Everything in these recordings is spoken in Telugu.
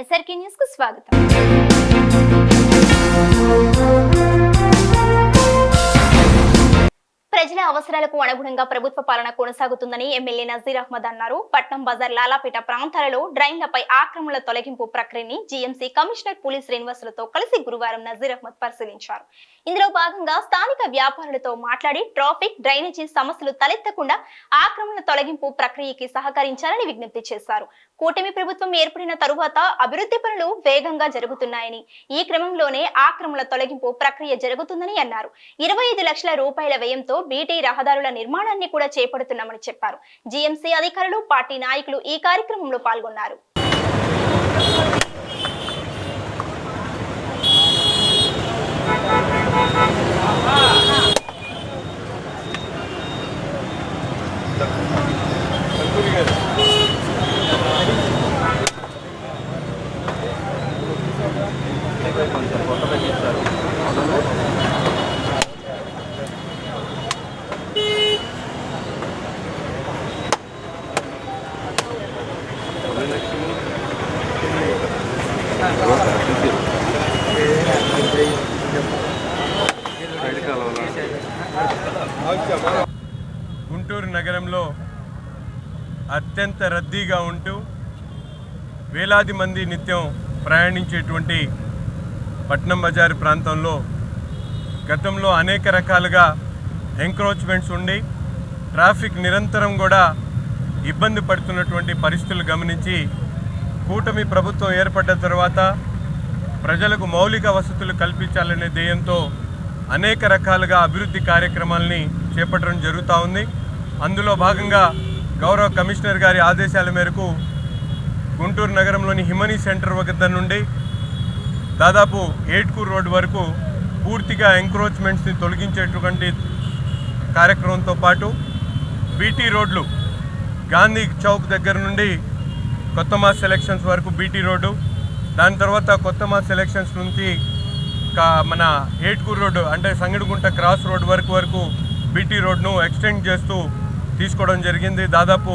ఎస్ఆర్కే న్యూస్కు స్వాగతం. ప్రజల అవసరాలకు అనుగుణంగా ప్రభుత్వ పాలన కొనసాగుతుందని ఎమ్మెల్యే నజీర్ అహ్మద్ అన్నారు. పట్నం బజార్ లాలాపేట ప్రాంతాలలో డ్రైన్లపై ఆక్రమణల తొలగింపు ప్రక్రియని జీఎంసీ కమిషనర్ పోలీస్ శ్రీనివాసులతో కలిసి గురువారం నజీర్ అహ్మద్ పరిశీలించారు. ఇందులో భాగంగా స్థానిక వ్యాపారులతో మాట్లాడి ట్రాఫిక్ డ్రైనేజీ సమస్యలు తలెత్తకుండా ఆక్రమణ తొలగింపు ప్రక్రియకి సహకరించాలని విజ్ఞప్తి చేశారు. కూటమి ప్రభుత్వం ఏర్పడిన తరువాత అభివృద్ధి పనులు వేగంగా జరుగుతున్నాయని ఈ క్రమంలోనే ఆక్రమణ తొలగింపు ప్రక్రియ జరుగుతుందని అన్నారు. ఇరవై ఐదు లక్షల రూపాయల వ్యయంతో బీటీ రహదారుల నిర్మాణాన్ని కూడా చేపడుతున్నామని చెప్పారు. జీఎంసీ అధికారులు పార్టీ నాయకులు ఈ కార్యక్రమంలో పాల్గొన్నారు గుంటూరు నగరంలో అత్యంత రద్దీగా ఉంటూ వేలాది మంది నిత్యం ప్రయాణించేటువంటి పట్నం బజార్ ప్రాంతంలో గతంలో అనేక రకాలుగా ఎంక్రోచ్మెంట్స్ ఉండి ట్రాఫిక్ నిరంతరం కూడా ఇబ్బంది పడుతున్నటువంటి పరిస్థితులు గమనించి కూటమి ప్రభుత్వం ఏర్పడ్డ తర్వాత ప్రజలకు మౌలిక వసతులు కల్పించాలనే ధ్యేయంతో అనేక రకాలుగా అభివృద్ధి కార్యక్రమాలని చేపట్టడం జరుగుతూ ఉంది. అందులో భాగంగా గౌరవ కమిషనర్ గారి ఆదేశాల మేరకు గుంటూరు నగరంలోని హిమనీ సెంటర్ వద్ద నుండి దాదాపు ఏట్కూర్ రోడ్ వరకు పూర్తిగా ఎంక్రోచ్మెంట్స్ని తొలగించేటువంటి కార్యక్రమంతో పాటు బీటీ రోడ్లు గాంధీ చౌక్ దగ్గర నుండి కొత్త మాస్ సెలక్షన్స్ వరకు బీటీ రోడ్డు దాని తర్వాత కొత్త మాస్ సెలక్షన్స్ నుంచి కా- మన ఏట్కూర్ రోడ్డు అంటే సంగడిగుంట క్రాస్ రోడ్ వరకు వరకు బీటీ రోడ్ను ఎక్స్టెండ్ చేస్తూ తీసుకోవడం జరిగింది. దాదాపు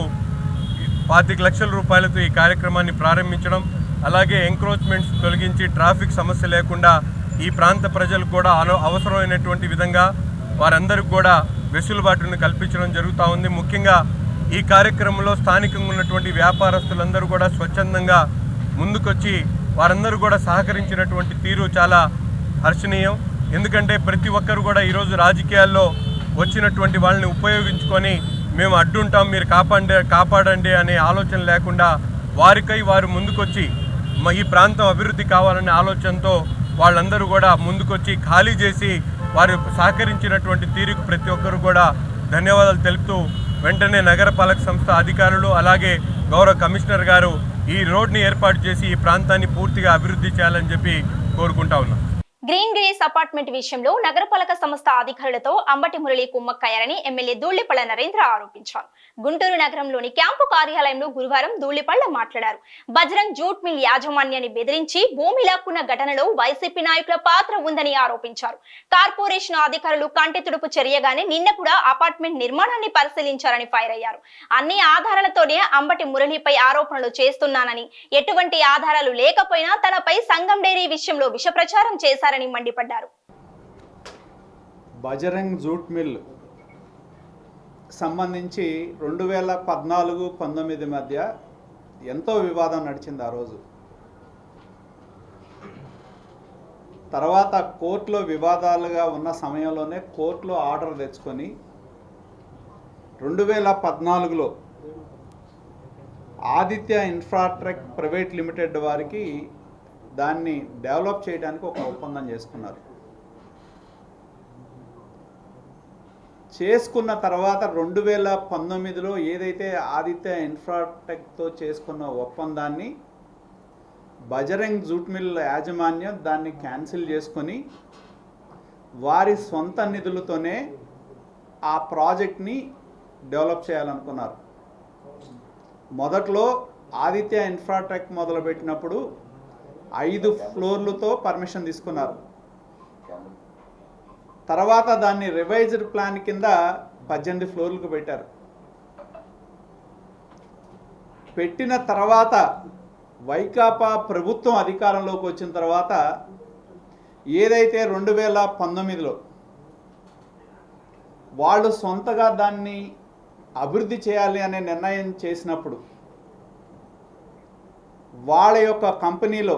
పాతిక లక్షల రూపాయలతో ఈ కార్యక్రమాన్ని ప్రారంభించడం అలాగే ఎంక్రోచ్మెంట్స్ తొలగించి ట్రాఫిక్ సమస్య లేకుండా ఈ ప్రాంత ప్రజలు కూడా అవసరమైనటువంటి విధంగా వారందరికీ కూడా వెసులుబాటును కల్పించడం జరుగుతూ ఉంది. ముఖ్యంగా ఈ కార్యక్రమంలో స్థానికంగా ఉన్నటువంటి వ్యాపారస్తులందరూ కూడా స్వచ్ఛందంగా ముందుకొచ్చి వారందరూ కూడా సహకరించినటువంటి తీరు చాలా హర్షణీయం. ఎందుకంటే ప్రతి ఒక్కరు కూడా ఈరోజు రాజకీయాల్లో వచ్చినటువంటి వాళ్ళని ఉపయోగించుకొని మేము అడ్డుంటాం మీరు కాపాడే కాపాడండి అనే ఆలోచన లేకుండా వారికై వారు ముందుకొచ్చి మ- ఈ ప్రాంతం అభివృద్ధి కావాలనే ఆలోచనతో వాళ్ళందరూ కూడా ముందుకొచ్చి ఖాళీ చేసి వారు సహకరించినటువంటి తీరుకు ప్రతి ఒక్కరు కూడా ధన్యవాదాలు తెలుపుతూ వెంటనే నగరపాలక సంస్థ అధికారులు అలాగే గౌరవ కమిషనర్ గారు ఈ రోడ్ని ఏర్పాటు చేసి ఈ ప్రాంతాన్ని పూర్తిగా అభివృద్ధి చేయాలని చెప్పి కోరుకుంటా ఉన్నాం. గ్రీన్ గ్రేస్ అపార్ట్మెంట్ విషయంలో నగరపాలక సంస్థ అధికారులతో అంబటి మురళి కుమ్మక్కయ్యారని ఎమ్మెల్యే ధూళ్ళిపళ్ళ నరేంద్ర ఆరోపించారు. గుంటూరు నగరంలోని క్యాంపు కార్యాలయంలో గురువారం ధూళ్ళిపళ్ళ మాట్లాడారు. బజరంగ్ జూట్ మిల్ యాజమాన్యాన్ని బెదిరించి భూమి లాక్కున్న ఘటనలో వైసీపీ నాయకుల పాత్ర ఉందని ఆరోపించారు. కార్పొరేషన్ అధికారులు కంటి తుడుపు చర్యగానే నిన్న కూడా అపార్ట్మెంట్ నిర్మాణాన్ని పరిశీలించారని ఫైర్ అయ్యారు. అన్ని ఆధారాలతోనే అంబటి మురళిపై ఆరోపణలు చేస్తున్నానని ఎటువంటి ఆధారాలు లేకపోయినా తనపై సంగం డైరీ విషయంలో విష ప్రచారం చేశారు చేస్తున్నారని మండిపడ్డారు. బజరంగ్ జూట్ మిల్ సంబంధించి రెండు వేల పద్నాలుగు పంతొమ్మిది మధ్య ఎంతో వివాదం నడిచింది ఆ రోజు. తర్వాత కోర్టులో వివాదాలుగా ఉన్న సమయంలోనే కోర్టులో ఆర్డర్ తెచ్చుకొని రెండు వేల పద్నాలుగులో ఆదిత్య ఇన్ఫ్రాట్రెక్ ప్రైవేట్ లిమిటెడ్ వారికి దాన్ని డెవలప్ చేయడానికి ఒక ఒప్పందం చేసుకున్నారు. చేసుకున్న తర్వాత రెండు వేల పంతొమ్మిదిలో ఏదైతే ఆదిత్య ఇన్ఫ్రాటెక్తో చేసుకున్న ఒప్పందాన్ని బజరంగ్ జూట్ మిల్ యాజమాన్యం దాన్ని క్యాన్సిల్ చేసుకొని వారి సొంత నిధులతోనే ఆ ప్రాజెక్ట్ని డెవలప్ చేయాలనుకున్నారు. మొదట్లో ఆదిత్య ఇన్ఫ్రాటెక్ మొదలుపెట్టినప్పుడు ఐదు ఫ్లోర్లతో పర్మిషన్ తీసుకున్నారు. తర్వాత దాన్ని రివైజ్డ్ ప్లాన్ కింద పద్దెనిమిది ఫ్లోర్లకు పెట్టారు. పెట్టిన తర్వాత వైకాపా ప్రభుత్వం అధికారంలోకి వచ్చిన తర్వాత ఏదైతే రెండు వేల పంతొమ్మిదిలో వాళ్ళు సొంతగా దాన్ని అభివృద్ధి చేయాలి అనే నిర్ణయం చేసినప్పుడు వాళ్ళ యొక్క కంపెనీలో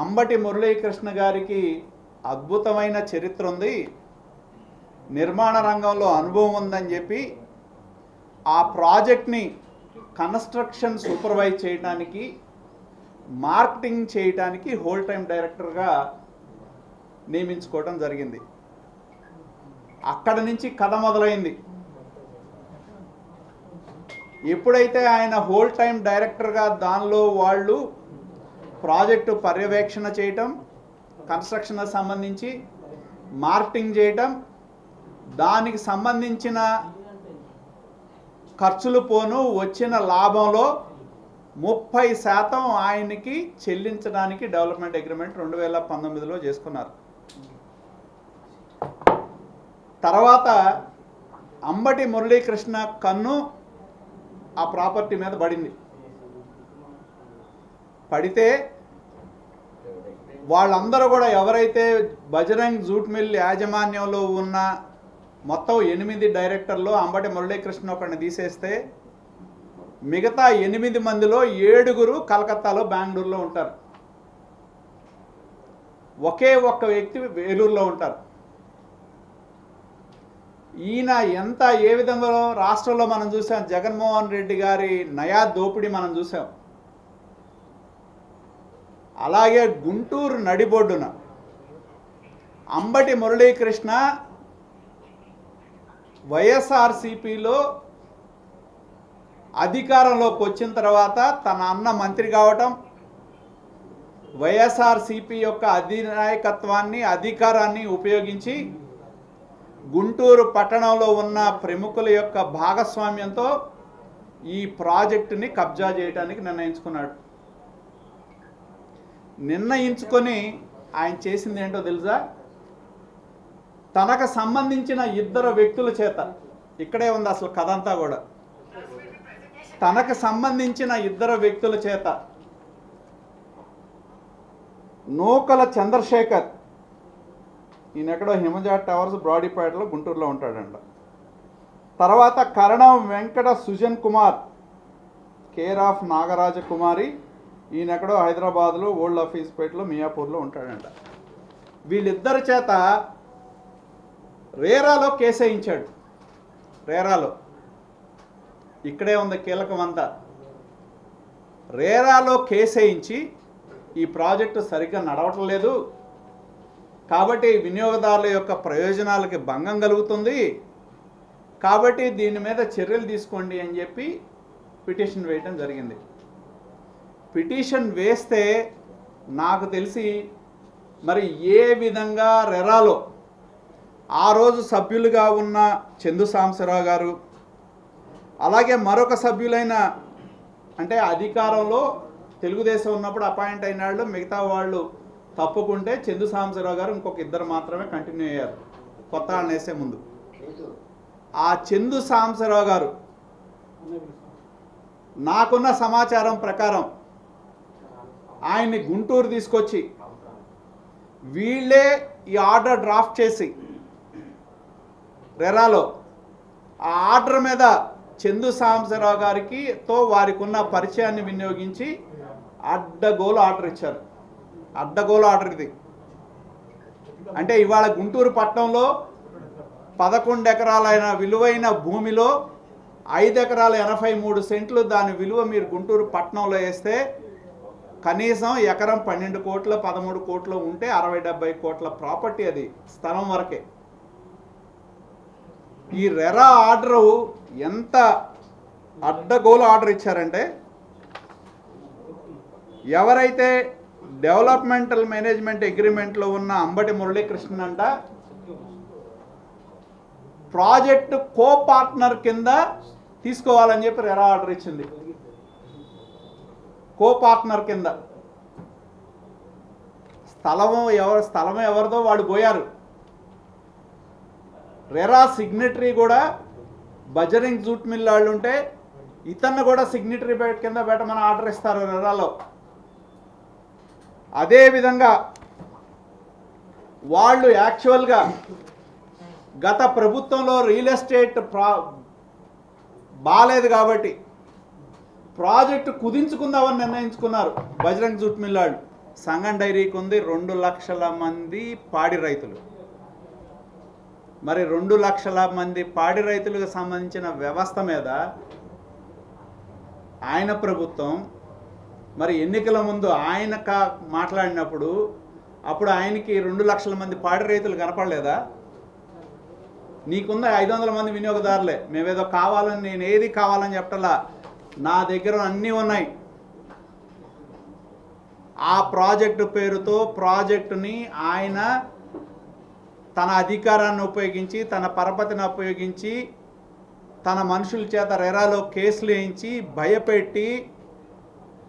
అంబటి మురళీకృష్ణ గారికి అద్భుతమైన చరిత్ర ఉంది. నిర్మాణ రంగంలో అనుభవం ఉందని చెప్పి ఆ ప్రాజెక్ట్ని కన్స్ట్రక్షన్ సూపర్వైజ్ చేయడానికి మార్కెటింగ్ చేయడానికి హోల్ టైం డైరెక్టర్గా నియమించుకోవడం జరిగింది. అక్కడ నుంచి కథ మొదలైంది. ఎప్పుడైతే ఆయన హోల్ టైం డైరెక్టర్గా దానిలో వాళ్ళు ప్రాజెక్టు పర్యవేక్షణ చేయటం కన్స్ట్రక్షన్ సంబంధించి మార్కెటింగ్ చేయటం దానికి సంబంధించిన ఖర్చులు పోను వచ్చిన లాభంలో ముప్పై శాతం ఆయనకి చెల్లించడానికి డెవలప్మెంట్ అగ్రిమెంట్ రెండు వేల పంతొమ్మిదిలో చేసుకున్నారు. తర్వాత అంబటి మురళీకృష్ణ కన్ను ఆ ప్రాపర్టీ మీద పడింది. పడితే వాళ్ళందరూ కూడా ఎవరైతే బజరంగ్ జూట్ మిల్ యాజమాన్యంలో ఉన్న మొత్తం ఎనిమిది డైరెక్టర్లు అంబటి మురళీకృష్ణ ఒకరిని తీసేస్తే మిగతా ఎనిమిది మందిలో ఏడుగురు కలకత్తాలో బెంగళూరులో ఉంటారు. ఒకే ఒక్క వ్యక్తి వేలూరులో ఉంటారు. ఈయన ఎంత ఏ విధంగా రాష్ట్రంలో మనం చూసాం జగన్మోహన్ రెడ్డి గారి నయా దోపిడీ మనం చూసాం. అలాగే గుంటూరు నడిబొడ్డున. అంబటి మురళీకృష్ణ వైఎస్ఆర్సిపిలో అధికారంలోకి వచ్చిన తర్వాత తన అన్న మంత్రి కావటం వైఎస్ఆర్సిపి యొక్క అధినాయకత్వాన్ని అధికారాన్ని ఉపయోగించి గుంటూరు పట్టణంలో ఉన్న ప్రముఖుల యొక్క భాగస్వామ్యంతో ఈ ప్రాజెక్టుని కబ్జా చేయడానికి నిర్ణయించుకున్నాడు. నిర్ణయించుకొని ఆయన చేసింది ఏంటో తెలుసా? తనకు సంబంధించిన ఇద్దరు వ్యక్తుల చేత. ఇక్కడే ఉంది అసలు కథ అంతా కూడా. తనకు సంబంధించిన ఇద్దరు వ్యక్తుల చేత. నూకల చంద్రశేఖర్. ఈయన ఎక్కడో హిమజా టవర్స్ బ్రాడీపేటలో గుంటూరులో ఉంటాడంట. తర్వాత కరణం వెంకట సుజన్ కుమార్. కేర్ ఆఫ్ నాగరాజ కుమారి ఈయన ఎక్కడో హైదరాబాద్లో ఓల్డ్ ఆఫీస్ పేటలో మియాపూర్లో ఉంటాడంట. వీళ్ళిద్దరి చేత రేరాలో కేసేయించాడు. రేరాలో. ఇక్కడే ఉంది కీలకం అంతా. రేరాలో కేసేయించి ఈ ప్రాజెక్టు సరిగ్గా నడవటం లేదు. కాబట్టి వినియోగదారుల యొక్క ప్రయోజనాలకి భంగం కలుగుతుంది. కాబట్టి దీని మీద చర్యలు తీసుకోండి అని చెప్పి పిటిషన్ వేయటం జరిగింది. పిటిషన్ వేస్తే నాకు తెలిసి మరి ఏ విధంగా రెరాలో ఆ రోజు సభ్యులుగా ఉన్న చందు సాంబశివరావు గారు అలాగే మరొక సభ్యులైన అంటే అధికారంలో తెలుగుదేశం ఉన్నప్పుడు అపాయింట్ అయిన వాళ్ళు మిగతా వాళ్ళు తప్పుకుంటే చందు సాంబశివరావు గారు ఇంకొక ఇద్దరు మాత్రమే కంటిన్యూ అయ్యారు. కొత్త వాళ్ళని వేసే ముందు. ఆ చందు సాంబశివరావు గారు నాకున్న సమాచారం ప్రకారం ఆయన్ని గుంటూరు తీసుకొచ్చి వీళ్ళే ఈ ఆర్డర్ డ్రాఫ్ట్ చేసి రెరాలో ఆ ఆర్డర్ మీద చందు సాంబశివరావు గారికి తో వారికి ఉన్న పరిచయాన్ని వినియోగించి అడ్డగోలు ఆర్డర్ ఇచ్చారు. అడ్డగోలు ఆర్డర్ ఇది. అంటే ఇవాళ గుంటూరు పట్టణంలో పదకొండు ఎకరాలైన విలువైన భూమిలో ఐదు ఎకరాల ఎనభై మూడు సెంట్లు దాని విలువ మీరు గుంటూరు పట్టణంలో వేస్తే కనీసం ఎకరం పన్నెండు కోట్ల పదమూడు కోట్లు ఉంటే అరవై డెబ్బై కోట్ల ప్రాపర్టీ అది స్థలం వరకే. ఈ రెరా ఆర్డరు ఎంత అడ్డగోలు ఆర్డర్ ఇచ్చారంటే ఎవరైతే డెవలప్మెంటల్ మేనేజ్మెంట్ అగ్రిమెంట్లో ఉన్న అంబటి మురళీకృష్ణన్ అంట ప్రాజెక్ట్ కో పార్ట్నర్ కింద తీసుకోవాలని చెప్పి రెరా ఆర్డర్ ఇచ్చింది. కో పార్ట్నర్ కింద. స్థలము ఎవరు స్థలం ఎవరిదో వాడు పోయారు. రెరా సిగ్నటరీ కూడా బజరింగ్ జూట్ మిల్ వాళ్ళు ఉంటే ఇతన్ని కూడా సిగ్నటరీ బెడ్ కింద పెట్టమని ఆర్డర్ ఇస్తారు రెరాలో. అదేవిధంగా వాళ్ళు యాక్చువల్గా గత ప్రభుత్వంలో రియల్ ఎస్టేట్ ప్రా బాగాలేదు కాబట్టి ప్రాజెక్టు కుదించుకుందామని నిర్ణయించుకున్నారు. బజరంగ్ జూట్ మిల్ వాళ్ళు సంగం డైరీకి ఉంది రెండు లక్షల మంది పాడి రైతులు. మరి రెండు లక్షల మంది పాడి రైతులకు సంబంధించిన వ్యవస్థ మీద ఆయన ప్రభుత్వం మరి ఎన్నికల ముందు ఆయన కా మాట్లాడినప్పుడు అప్పుడు ఆయనకి రెండు లక్షల మంది పాడి రైతులు కనపడలేదా? నీకున్న ఐదు వందల మంది వినియోగదారులే. మేమేదో కావాలని నేను ఏది కావాలని చెప్పటలా నా దగ్గర అన్నీ ఉన్నాయి. ఆ ప్రాజెక్టు పేరుతో ప్రాజెక్టుని ఆయన తన అధికారాన్ని ఉపయోగించి తన పరపతిని ఉపయోగించి తన మనుషుల చేత రెరాలో కేసులు వేయించి భయపెట్టి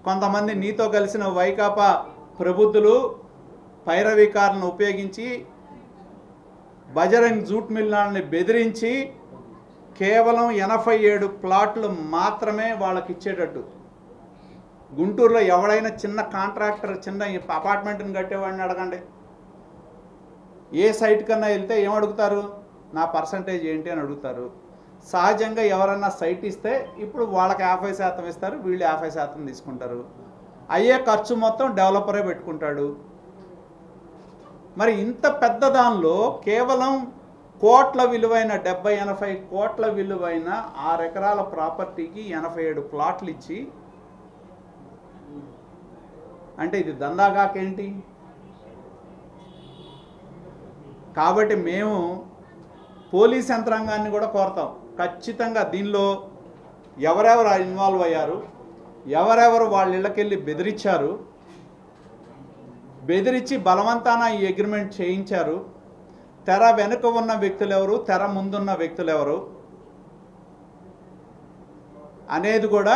కొంతమంది నీతో కలిసిన వైకాపా ప్రబుద్ధులు పైరవికారులను ఉపయోగించి బజరంగ్ జూట్ మిల్లాన్ని బెదిరించి కేవలం ఎనభై ఏడు ప్లాట్లు మాత్రమే వాళ్ళకి ఇచ్చేటట్టు గుంటూరులో ఎవడైనా చిన్న కాంట్రాక్టర్ చిన్న అపార్ట్మెంట్ని కట్టేవాడిని అడగండి. ఏ సైట్ కన్నా వెళ్తే ఏం అడుగుతారు నా పర్సంటేజ్ ఏంటి అని అడుగుతారు. సహజంగా ఎవరన్నా సైట్ ఇస్తే ఇప్పుడు వాళ్ళకి యాభై శాతం ఇస్తారు వీళ్ళు యాభై శాతం తీసుకుంటారు. అయ్యే ఖర్చు మొత్తం డెవలపరే పెట్టుకుంటాడు. మరి ఇంత పెద్ద దానిలో కేవలం కోట్ల విలువైన డెబ్బై ఎనభై కోట్ల విలువైన ఆరు ఎకరాల ప్రాపర్టీకి ఎనభై ఏడు ప్లాట్లు ఇచ్చి అంటే ఇది దందాగాకేంటి కాబట్టి మేము పోలీస్ యంత్రాంగాన్ని కూడా కోరతాం. ఖచ్చితంగా దీనిలో ఎవరెవరు ఇన్వాల్వ్ అయ్యారు ఎవరెవరు వాళ్ళ ఇళ్ళకెళ్ళి బెదిరించారు బెదిరించి బలవంతాన ఈ అగ్రిమెంట్ చేయించారు. తెర వెనుక ఉన్న వ్యక్తులు ఎవరు? తెర ముందున్న వ్యక్తులు ఎవరు? అనేది కూడా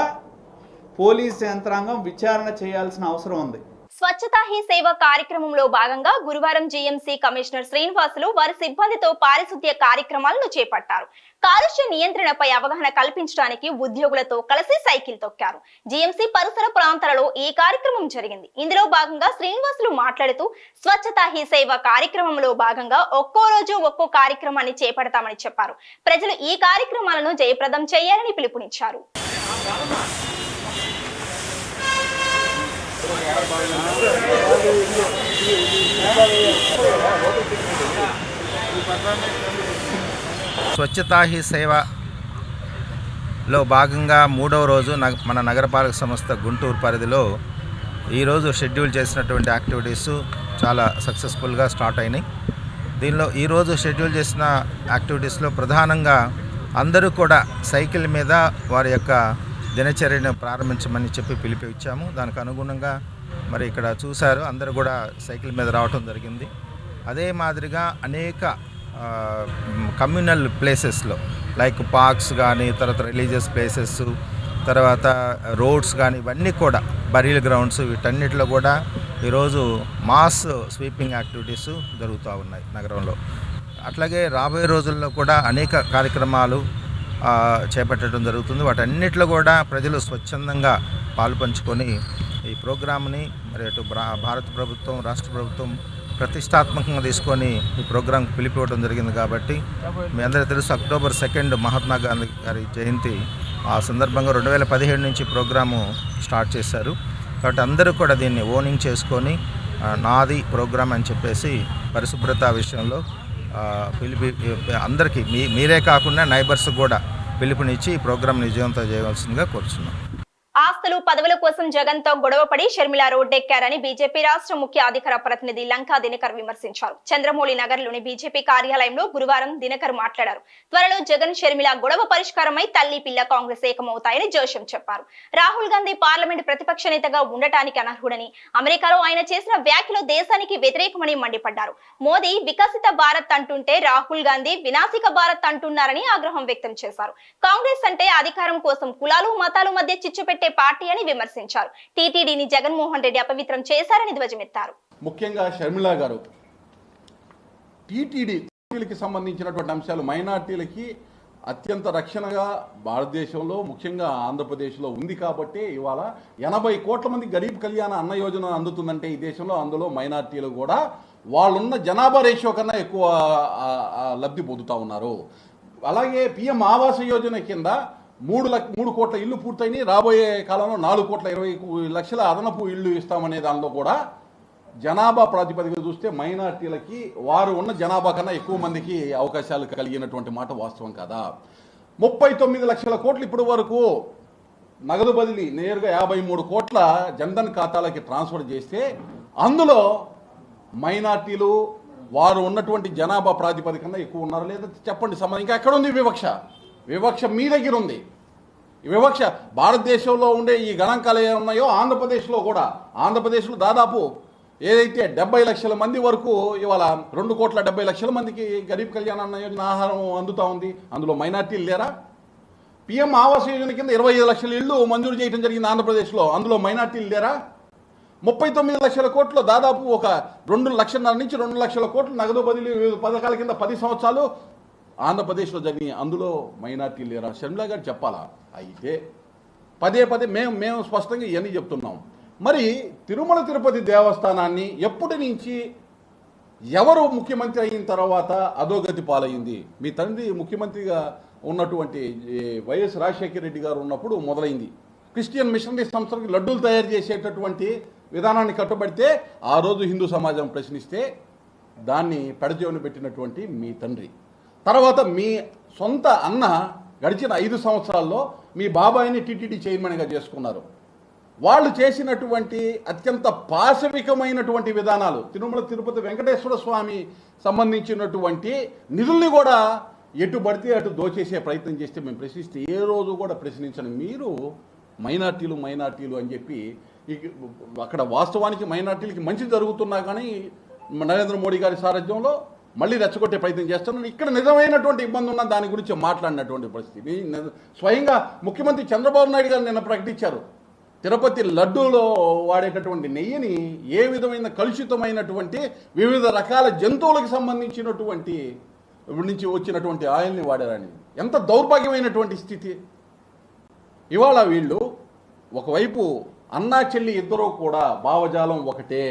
పోలీస్ యంత్రాంగం విచారణ చేయాల్సిన అవసరం ఉంది. స్వచ్ఛతా హీ సేవ కార్యక్రమంలో భాగంగా గురువారం జీఎంసీ కమిషనర్ శ్రీనివాసులు వారి సిబ్బందితో పారిశుద్ధ్య కార్యక్రమాలను చేపట్టారు. కాలుష్య నియంత్రణపై అవగాహన కల్పించడానికి ఉద్యోగులతో కలిసి సైకిల్ తొక్కారు. జీఎంసీ పరిసర ప్రాంతాలలో ఈ కార్యక్రమం జరిగింది. ఇందులో భాగంగా శ్రీనివాసులు మాట్లాడుతూ స్వచ్ఛతా హీ సేవ కార్యక్రమంలో భాగంగా ఒక్కో రోజు ఒక్కో కార్యక్రమాన్ని చేపడతామని చెప్పారు. ప్రజలు ఈ కార్యక్రమాలను జయప్రదం చేయాలని పిలుపునిచ్చారు. స్వచ్ఛతా హీ సేవలో భాగంగా మూడవ రోజు నగ మన నగరపాలక సంస్థ గుంటూరు పరిధిలో ఈరోజు షెడ్యూల్ చేసినటువంటి యాక్టివిటీస్ చాలా సక్సెస్ఫుల్గా స్టార్ట్ అయినాయి. దీనిలో ఈరోజు షెడ్యూల్ చేసిన యాక్టివిటీస్లో ప్రధానంగా అందరూ కూడా సైకిల్ మీద వారి యొక్క దినచర్యను ప్రారంభించమని చెప్పి పిలిపి ఇచ్చాము. దానికి అనుగుణంగా మరి ఇక్కడ చూశారు అందరూ కూడా సైకిల్ మీద రావటం జరిగింది. అదే మాదిరిగా అనేక కమ్యూనల్ ప్లేసెస్లో లైక్ పార్క్స్ కానీ తర్వాత రిలీజియస్ ప్లేసెస్ తర్వాత రోడ్స్ కానీ ఇవన్నీ కూడా బరీల్ గ్రౌండ్స్ వీటన్నిటిలో కూడా ఈరోజు మాస్ స్వీపింగ్ యాక్టివిటీస్ జరుగుతూ ఉన్నాయి నగరంలో. అట్లాగే రాబోయే రోజుల్లో కూడా అనేక కార్యక్రమాలు చేపట్టడం జరుగుతుంది. వాటన్నిటిలో కూడా ప్రజలు స్వచ్ఛందంగా పాలు పంచుకొని ఈ ప్రోగ్రామ్ని మరి అటు భారత ప్రభుత్వం రాష్ట్ర ప్రభుత్వం ప్రతిష్టాత్మకంగా తీసుకొని ఈ ప్రోగ్రాంకి పిలిపివ్వడం జరిగింది కాబట్టి మీ అందరికీ తెలుసు అక్టోబర్ సెకండ్ మహాత్మా గాంధీ గారి జయంతి ఆ సందర్భంగా రెండు వేల పదిహేడు నుంచి ప్రోగ్రాము స్టార్ట్ చేశారు. కాబట్టి అందరూ కూడా దీన్ని ఓనింగ్ చేసుకొని నాది ప్రోగ్రామ్ అని చెప్పేసి పరిశుభ్రత విషయంలో పిలిపి అందరికీ మీ మీరే కాకుండా నైబర్స్ కూడా పిలుపునిచ్చి ఈ ప్రోగ్రామ్ విజయవంతం చేయవలసిందిగా కోరుచున్నాం. ఆస్తులు పదవుల కోసం జగన్తో గొడవపడి షర్మిల రోడ్డెక్కారని బీజేపీ రాష్ట్ర ముఖ్య అధికార ప్రతినిధి లంకా దినకర్ విమర్శించారు. చంద్రమౌళి నగర్లోని బీజేపీ కార్యాలయంలో గురువారం దినకర్ మాట్లాడారు. త్వరలో జగన్ షర్మిల గొడవ పరిష్కారమై తల్లి పిల్ల కాంగ్రెస్ ఏకమవుతాయని జోషం చెప్పారు. రాహుల్ గాంధీ పార్లమెంట్ ప్రతిపక్ష నేతగా ఉండటానికి అనర్హుడని అమెరికాలో ఆయన చేసిన వ్యాఖ్యలు దేశానికి వ్యతిరేకమని మండిపడ్డారు. మోదీ వికసిత భారత్ అంటుంటే రాహుల్ గాంధీ వినాశిక భారత్ అంటున్నారని ఆగ్రహం వ్యక్తం చేశారు. కాంగ్రెస్ అంటే అధికారం కోసం కులాలు మతాలు మధ్య చిచ్చు పెట్టే పార్టీ అని విమర్శించారు. టీటీడీని జగన్మోహన్ రెడ్డి అపవిత్రం చేశారని ధ్వజమెత్తారు. ముఖ్యంగా షర్మిల గారు టీటీడీకి సంబంధించినటువంటి అంశాలు మైనార్టీలకి అత్యంత రక్షణగా భారతదేశంలో ముఖ్యంగా ఆంధ్రప్రదేశ్లో ఉంది కాబట్టి ఇవాళ ఎనభై కోట్ల మంది గరీబ్ కళ్యాణ అన్న యోజన అందుతుందంటే ఈ దేశంలో అందులో మైనార్టీలు కూడా వాళ్ళున్న జనాభా రేషియో కన్నా ఎక్కువ లబ్ధి పొందుతూ ఉన్నారు. అలాగే పిఎం ఆవాస యోజన కింద మూడు లక్ష మూడు కోట్ల ఇల్లు పూర్తయినాయి. రాబోయే కాలంలో నాలుగు కోట్ల ఇరవై లక్షల అదనపు ఇల్లు ఇస్తామనే దానిలో కూడా జనాభా ప్రాతిపదికన చూస్తే మైనార్టీలకి వారు ఉన్న జనాభా కన్నా ఎక్కువ మందికి అవకాశాలు కలిగినటువంటి మాట వాస్తవం కదా? ముప్పై తొమ్మిది లక్షల కోట్లు ఇప్పటి వరకు నగదు బదిలీ నేరుగా యాభై మూడు కోట్ల జన్ధన్ ఖాతాలకి ట్రాన్స్ఫర్ చేస్తే అందులో మైనార్టీలు వారు ఉన్నటువంటి జనాభా ప్రాతిపదికన ఎక్కువ ఉన్నారు లేదా చెప్పండి సంబంధం ఇంకా ఎక్కడ ఉంది వివక్ష? వివక్ష మీ దగ్గర ఉంది. వివక్ష భారతదేశంలో ఉండే ఈ గణాంకాలు ఏ ఉన్నాయో ఆంధ్రప్రదేశ్లో కూడా. ఆంధ్రప్రదేశ్లో దాదాపు ఏదైతే డెబ్బై లక్షల మంది వరకు ఇవాళ రెండు కోట్ల డెబ్బై లక్షల మందికి గరీబ్ కళ్యాణ అన్న యోజన ఆహారం అందుతూ ఉంది. అందులో మైనార్టీలు లేరా? పిఎం ఆవాస్ యోజన కింద ఇరవై ఐదు లక్షల ఇళ్ళు మంజూరు చేయడం జరిగింది ఆంధ్రప్రదేశ్లో. అందులో మైనార్టీలు లేరా? ముప్పై తొమ్మిది లక్షల కోట్లు దాదాపు ఒక రెండు లక్షన్నర నుంచి రెండు లక్షల కోట్లు నగదు బదిలీ వివిధ పథకాల కింద పది సంవత్సరాలు ఆంధ్రప్రదేశ్లో జరిగిన అందులో మైనార్టీ లేరా? షర్మిలా గారు చెప్పాలా? అయితే పదే పదే మేము మేము స్పష్టంగా ఇవన్నీ చెప్తున్నాం. మరి తిరుమల తిరుపతి దేవస్థానాన్ని ఎప్పటి నుంచి ఎవరు ముఖ్యమంత్రి అయిన తర్వాత అధోగతి పాలైంది? మీ తండ్రి ముఖ్యమంత్రిగా ఉన్నటువంటి వైఎస్ రాజశేఖర రెడ్డి గారు ఉన్నప్పుడు మొదలైంది. క్రిస్టియన్ మిషనరీ సంస్థలకు లడ్డూలు తయారు చేసేటటువంటి విధానాన్ని కట్టుబడితే ఆ రోజు హిందూ సమాజం ప్రశ్నిస్తే దాన్ని పెడజేవన పెట్టినటువంటి మీ తండ్రి. తర్వాత మీ సొంత అన్న గడిచిన ఐదు సంవత్సరాల్లో మీ బాబాయిని టీటీడీ చైర్మన్గా చేసుకున్నారు. వాళ్ళు చేసినటువంటి అత్యంత పాశవికమైనటువంటి విధానాలు తిరుమల తిరుపతి వెంకటేశ్వర స్వామి సంబంధించినటువంటి నిధుల్ని కూడా ఎటు పడితే అటు దోచేసే ప్రయత్నం చేస్తే మేము ప్రశ్నిస్తే ఏ రోజు కూడా ప్రశ్నించను. మీరు మైనార్టీలు మైనార్టీలు అని చెప్పి అక్కడ వాస్తవానికి మైనార్టీలకి మంచి జరుగుతున్నా కానీ నరేంద్ర మోడీ గారి సారథ్యంలో మళ్ళీ రెచ్చగొట్టే ప్రయత్నం చేస్తున్నాను. ఇక్కడ నిజమైనటువంటి ఇబ్బంది ఉన్న దాని గురించి మాట్లాడినటువంటి పరిస్థితి. స్వయంగా ముఖ్యమంత్రి చంద్రబాబు నాయుడు గారు నిన్న ప్రకటించారు. తిరుపతి లడ్డూలో వాడేటటువంటి నెయ్యిని ఏ విధమైన కలుషితమైనటువంటి వివిధ రకాల జంతువులకు సంబంధించినటువంటి నుంచి వచ్చినటువంటి ఆయిల్ని వాడారని. ఎంత దౌర్భాగ్యమైనటువంటి స్థితి. ఇవాళ వీళ్ళు ఒకవైపు అన్నా చెల్లి ఇద్దరూ కూడా భావజాలం ఒకటే.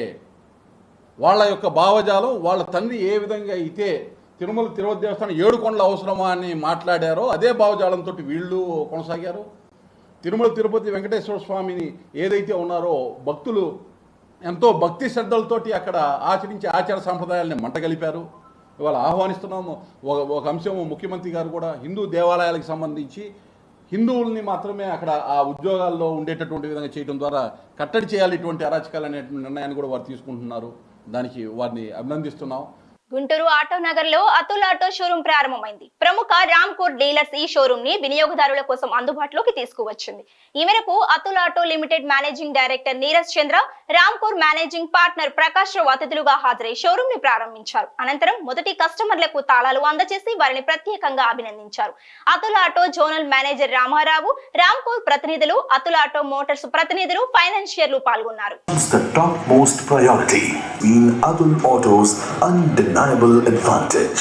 వాళ్ళ యొక్క భావజాలం వాళ్ళ తండ్రి ఏ విధంగా అయితే తిరుమల తిరుపతి దేవస్థానం ఏడు కొండల అవసరమా అని మాట్లాడారో అదే భావజాలంతో వీళ్ళు కొనసాగారు. తిరుమల తిరుపతి వెంకటేశ్వర స్వామిని ఏదైతే ఉన్నారో భక్తులు ఎంతో భక్తి శ్రద్ధలతోటి అక్కడ ఆచరించే ఆచార సాంప్రదాయాలని మంటగలిపారు ఇవాళ ఆహ్వానిస్తున్నాము. ఒక ఒక అంశం ముఖ్యమంత్రి గారు కూడా హిందూ దేవాలయాలకు సంబంధించి హిందువుల్ని మాత్రమే అక్కడ ఆ ఉద్యోగాల్లో ఉండేటటువంటి విధంగా చేయడం ద్వారా కట్టడి చేయాలి ఇటువంటి అరాచకాలు అనేటువంటి నిర్ణయాన్ని కూడా వారు తీసుకుంటున్నారు. దానికి వారిని అభినందిస్తున్నాం. గుంటూరు ఆటో నగర్లో అతుల్ ఆటో షోరూం ప్రారంభమైంది. ప్రముఖ రామ్కోర్ డీలర్స్ ఈ షోరూమ్ని వినియోగదారుల కోసం అందుబాటులోకి తీసుకువచ్చింది. ఈ మేరకు Atul auto limited managing director Neeraj Chandra Ramcor managing partner Prakash Rao అతిథులుగా హాజరై షోరూమ్ని ప్రారంభించారు. అనంతరం మొదటి కస్టమర్లకు తాళాలు అందజేసి వారిని ప్రత్యేకంగా అభినందించారు. Atul auto zonal manager Ramarao Ramcor ప్రతినిధులు అతుల్ ఆటో మోటార్స్ ప్రతినిధులు ఫైనాన్షియర్లు పాల్గొన్నారు. It's the topmost priority in Atul Auto's undeniable advantage.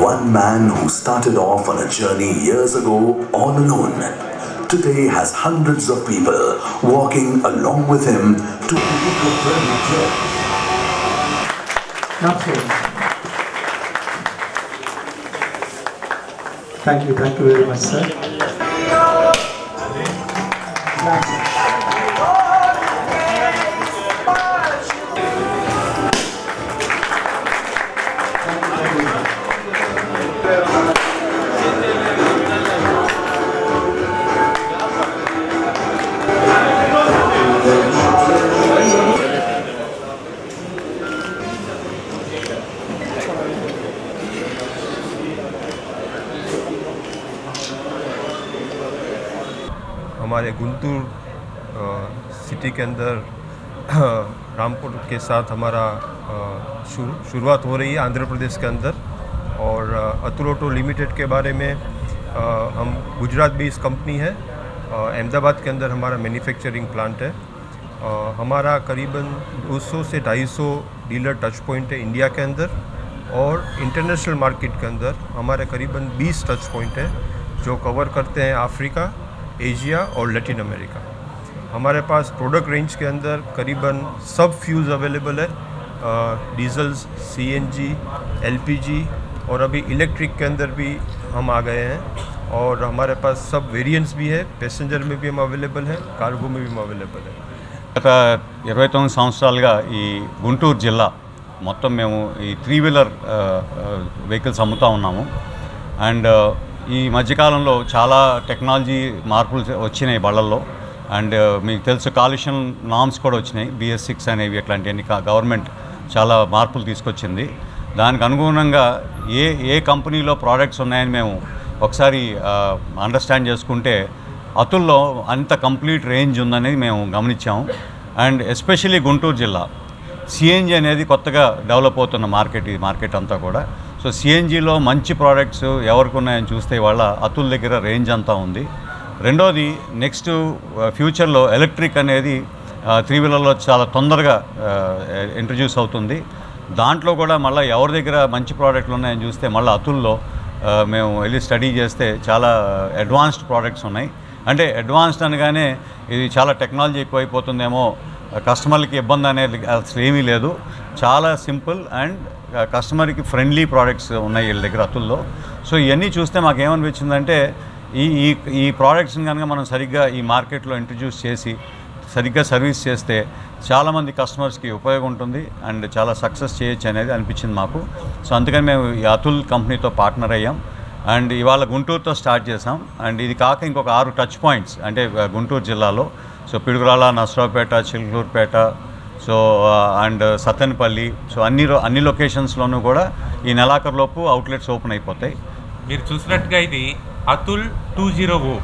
One man who started off on a journey years ago all alone today has hundreds of people walking along with him to pick a journey. Absolutely. Thank you, thank you very much, sir. हमारे गुंटूर अ, सिटी के अंदर रामपुर के साथ हमारा शुरू- शुरुआत हो रही है आंध्र प्रदेश के अंदर और अ, अतुल ऑटो लिमिटेड के बारे में हम गुजरात बेस्ड कंपनी है अहमदाबाद के अंदर हमारा मैन्युफैक्चरिंग प्लांट है हमारा करीबन 200 से 250 डीलर टच पॉइंट है इंडिया के अंदर और इंटरनेशनल मार्केट के अंदर हमारे करीबन 20 टच पॉइंट है जो कवर करते हैं अफ्रीका एशिया और लैटिन अमेरिका हमारे पास प्रोडक्ट रेंज के अंदर करीबन सब फ्यूज़ अवेलेबल है डीजल्स सीएनजी एलपीजी और अभी इलेक्ट्रिक के अंदर भी हम आ गए हैं और हमारे पास सब वेरिएंट्स भी है पैसेंजर में भी हम अवेलेबल है कार्गो में भी हम अवेलेबल है గత ఇరవై తొమ్మిది సంవత్సరాలుగా ఈ గుంటూరు జిల్లా మొత్తం మేము ఈ త్రీ వీలర్ వెహికల్స్ అమ్ముతూ ఉన్నాము అండ్ ఈ మధ్యకాలంలో చాలా టెక్నాలజీ మార్పులు వచ్చినాయి బళ్ళల్లో. అండ్ uh, మీకు తెలుసు కాలుష్యం నామ్స్ కూడా వచ్చినాయి. బిఎస్ సిక్స్ అనేవి అట్లాంటివన్నీ గవర్నమెంట్ చాలా మార్పులు తీసుకొచ్చింది. దానికి అనుగుణంగా ఏ ఏ కంపెనీలో ప్రోడక్ట్స్ ఉన్నాయని మేము ఒకసారి uh, అండర్స్టాండ్ చేసుకుంటే అతుల్లో అంత కంప్లీట్ రేంజ్ ఉందనేది మేము గమనించాము. అండ్ ఎస్పెషలీ గుంటూరు జిల్లా. సిఎన్జి అనేది కొత్తగా డెవలప్ అవుతున్న మార్కెట్ ఈ మార్కెట్ అంతా కూడా. సో సిఎన్జిలో మంచి ప్రోడక్ట్స్ ఎవరికి ఉన్నాయని చూస్తే వాళ్ళ అతుల్ దగ్గర రేంజ్ అంతా ఉంది. రెండోది నెక్స్ట్ ఫ్యూచర్లో ఎలక్ట్రిక్ అనేది త్రీ వీలర్లో చాలా తొందరగా ఇంట్రడ్యూస్ అవుతుంది. దాంట్లో కూడా మళ్ళీ ఎవరి దగ్గర మంచి ప్రోడక్ట్లు ఉన్నాయని చూస్తే మళ్ళీ అతుల్లో మేము వెళ్ళి స్టడీ చేస్తే చాలా అడ్వాన్స్డ్ ప్రోడక్ట్స్ ఉన్నాయి. అంటే అడ్వాన్స్డ్ అనగానే ఇది చాలా టెక్నాలజీ ఎక్కువైపోతుందేమో కస్టమర్లకి ఇబ్బంది అనేది అసలు ఏమీ లేదు. చాలా సింపుల్ అండ్ కస్టమర్కి ఫ్రెండ్లీ ప్రోడక్ట్స్ ఉన్నాయి వీళ్ళ దగ్గర అతుల్లో. సో ఇవన్నీ చూస్తే మాకు ఏమనిపించిందంటే ఈ ఈ ఈ ప్రోడక్ట్స్ని కనుక మనం సరిగ్గా ఈ మార్కెట్లో ఇంట్రడ్యూస్ చేసి సరిగ్గా సర్వీస్ చేస్తే చాలామంది కస్టమర్స్కి ఉపయోగం ఉంటుంది అండ్ చాలా సక్సెస్ చేయొచ్చు అనేది అనిపించింది మాకు. సో అందుకని మేము ఈ అతుల్ కంపెనీతో పార్ట్నర్ అయ్యాం. అండ్ ఇవాళ గుంటూరుతో స్టార్ట్ చేసాం అండ్ ఇది కాక ఇంకొక ఆరు టచ్ పాయింట్స్ అంటే గుంటూరు జిల్లాలో. So Piduguralla Narasaraopet Chilukurpet so and Sattenapalli so అన్ని అన్ని లొకేషన్స్లోనూ కూడా ఈ నెలాఖరులోపు అవుట్లెట్స్ ఓపెన్ అయిపోతాయి. మీరు చూసినట్టుగా ఇది Atul two zero O.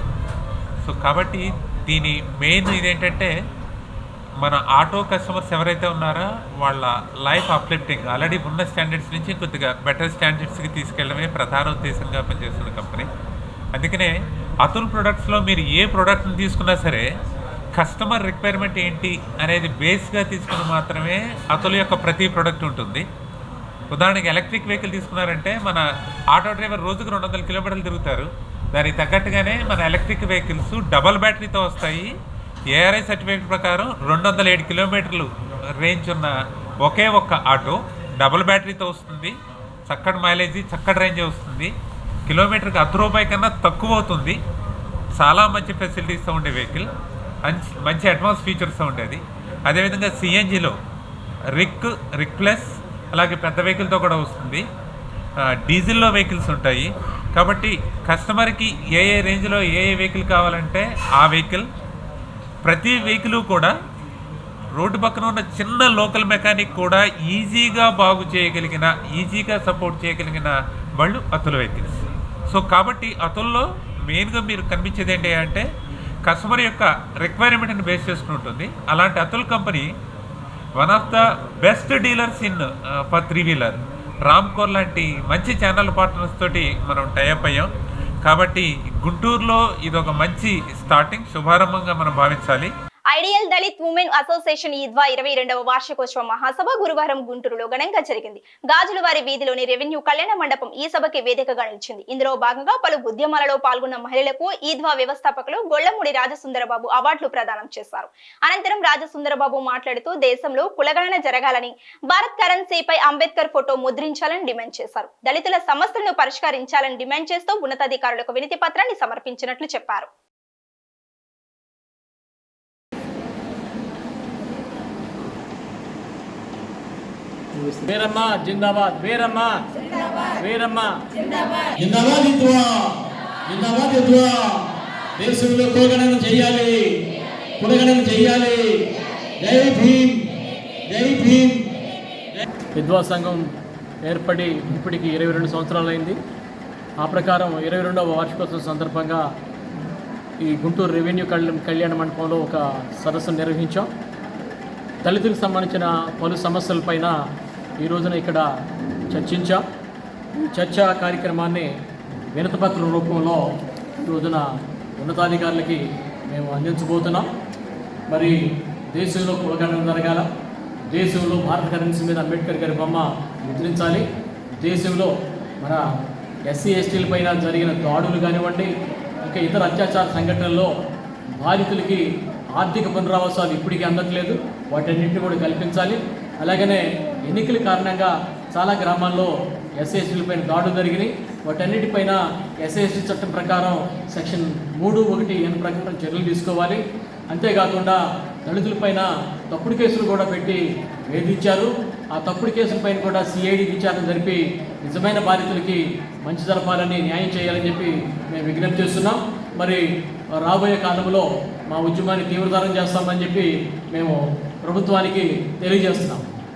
So కాబట్టి దీని మెయిన్ ఇదేంటంటే మన ఆటో కస్టమర్స్ ఎవరైతే ఉన్నారో వాళ్ళ లైఫ్ అప్లిఫ్టింగ్ ఆల్రెడీ ఉన్న స్టాండర్డ్స్ నుంచి కొద్దిగా బెటర్ స్టాండర్డ్స్కి తీసుకెళ్ళడమే ప్రధాన ఉద్దేశంగా పనిచేస్తున్న కంపెనీ. అందుకనే అతుల్ ప్రొడక్ట్స్లో మీరు ఏ ప్రోడక్ట్ని తీసుకున్నా సరే కస్టమర్ రిక్వైర్మెంట్ ఏంటి అనేది బేస్గా తీసుకుని మాత్రమే అతని యొక్క ప్రతి ప్రోడక్ట్ ఉంటుంది. ఉదాహరణకి ఎలక్ట్రిక్ వెహికల్ తీసుకున్నారంటే మన ఆటో డ్రైవర్ రోజుకు రెండు వందల కిలోమీటర్లు తిరుగుతారు. దానికి తగ్గట్టుగానే మన ఎలక్ట్రిక్ వెహికల్స్ డబల్ బ్యాటరీతో వస్తాయి. ఏఆర్ఐ సర్టిఫికేట్ ప్రకారం రెండు వందల ఏడు కిలోమీటర్లు రేంజ్ ఉన్న ఒకే ఒక్క ఆటో డబుల్ బ్యాటరీతో వస్తుంది. చక్కటి మైలేజీ చక్కటి రేంజ్ వస్తుంది. కిలోమీటర్కి అర్ధ రూపాయి కన్నా తక్కువ అవుతుంది. చాలా మంచి ఫెసిలిటీస్తో ఉండే వెహికల్. మంచి మంచి అడ్వాన్స్ ఫీచర్స్తో ఉండేది. అదేవిధంగా సిఎన్జిలో రిక్ రిక్ ప్లస్ అలాగే పెద్ద వెహికల్తో కూడా వస్తుంది. డీజిల్లో వెహికల్స్ ఉంటాయి. కాబట్టి కస్టమర్కి ఏ ఏ రేంజ్లో ఏ ఏ వెహికల్ కావాలంటే ఆ వెహికల్ ప్రతి వెహికల్ కూడా రోడ్డు పక్కన ఉన్న చిన్న లోకల్ మెకానిక్ కూడా ఈజీగా బాగు చేయగలిగిన ఈజీగా సపోర్ట్ చేయగలిగిన వాళ్ళు అతుల వెహికల్స్ సో కాబట్టి అతుల్లో మెయిన్గా మీరు కనిపించేది ఏంటి అంటే కస్టమర్ యొక్క రిక్వైర్మెంట్ని బేస్ చేసుకుని ఉంటుంది. అలాంటి Atul company one of the best dealers in for three wheeler Ramcor లాంటి మంచి ఛానల్ పార్ట్నర్స్ తోటి మనం టైఅప్ అయ్యాం. కాబట్టి గుంటూరులో ఇది ఒక మంచి స్టార్టింగ్ శుభారంభంగా మనం భావించాలి. ఐడియల్ దళిత్ ఉమెన్ అసోసియేషన్ ఈద్వా ఇరవై రెండవ వార్షికోత్సవ మహాసభ గురువారం గుంటూరులో ఘనంగా జరిగింది. గాజులవారి వీధిలోని రెవెన్యూ కళ్యాణ మండపం ఈ సభకి వేదికగా నిలిచింది. ఇందులో భాగంగా పలు ఉద్యమాలలో పాల్గొన్న మహిళలకు ఈద్వా వ్యవస్థాపకులు గొల్లమూడి రాజసుందరబాబు అవార్డులు ప్రదానం చేశారు. అనంతరం రాజసుందరబాబు మాట్లాడుతూ దేశంలో కులగణన జరగాలని భారత్ కరెన్సీపై అంబేద్కర్ ఫోటో ముద్రించాలని డిమాండ్ చేశారు. దళితుల సమస్యలను పరిష్కరించాలని డిమాండ్ చేస్తూ ఉన్నతాధికారులకు వినతి పత్రాన్ని సమర్పించినట్లు చెప్పారు. వీరమ్మ జిందాబాద్ వీరమ్మ. వీరమ్మ. జిందాబాద్. జిందాబాద్ దేశంలో కులగణన చేయాలి. కులగణన చేయాలి. జై భీమ్. జై భీమ్. విద్వా సంఘం ఏర్పడి ఇప్పటికి ఇరవై రెండు సంవత్సరాలైంది. ఆ ప్రకారం ఇరవై రెండవ వార్షికోత్సవం సందర్భంగా ఈ గుంటూరు రెవెన్యూ కళ్యాణ కళ్యాణ మండపంలో ఒక సదస్సును నిర్వహించాం. దళితులకు సంబంధించిన పలు సమస్యలపైన ఈ రోజున ఇక్కడ చర్చించాం. ఈ చర్చా కార్యక్రమాన్ని వినతపత్ర రూపంలో ఈ రోజున ఉన్నతాధికారులకి మేము అందించబోతున్నాం. మరి దేశంలో కులగణన జరగాల దేశంలో భారత కరెన్సీ మీద అంబేద్కర్ గారి బొమ్మ ముద్రించాలి దేశంలో మన ఎస్సీ ఎస్టీల పైన జరిగిన దాడులు కానివ్వండి ఇంకా ఇతర అత్యాచార సంఘటనల్లో బాధితులకి ఆర్థిక పునరావాసాలు ఇప్పటికీ అందట్లేదు. వాటన్నింటినీ కూడా కల్పించాలి. అలాగనే ఎన్నికల కారణంగా చాలా గ్రామాల్లో ఎస్ఎస్టీలపైన దాడులు జరిగినాయి. వాటన్నిటిపైన ఎస్ఎస్టీ చట్టం ప్రకారం సెక్షన్ మూడు ఒకటి ఎన్ ప్రకారం చర్యలు తీసుకోవాలి. అంతేకాకుండా దళితులపైన తప్పుడు కేసులు కూడా పెట్టి వేధించారు. ఆ తప్పుడు కేసులపైన కూడా సిఐడి విచారణ జరిపి నిజమైన బాధితులకి మంచి జరపాలని న్యాయం చేయాలని చెప్పి మేము విజ్ఞప్తి చేస్తున్నాం. మరి రాబోయే కాలంలో మా ఉద్యమాన్ని తీవ్రతరం చేస్తామని చెప్పి మేము ప్రభుత్వానికి తెలియజేస్తున్నాం.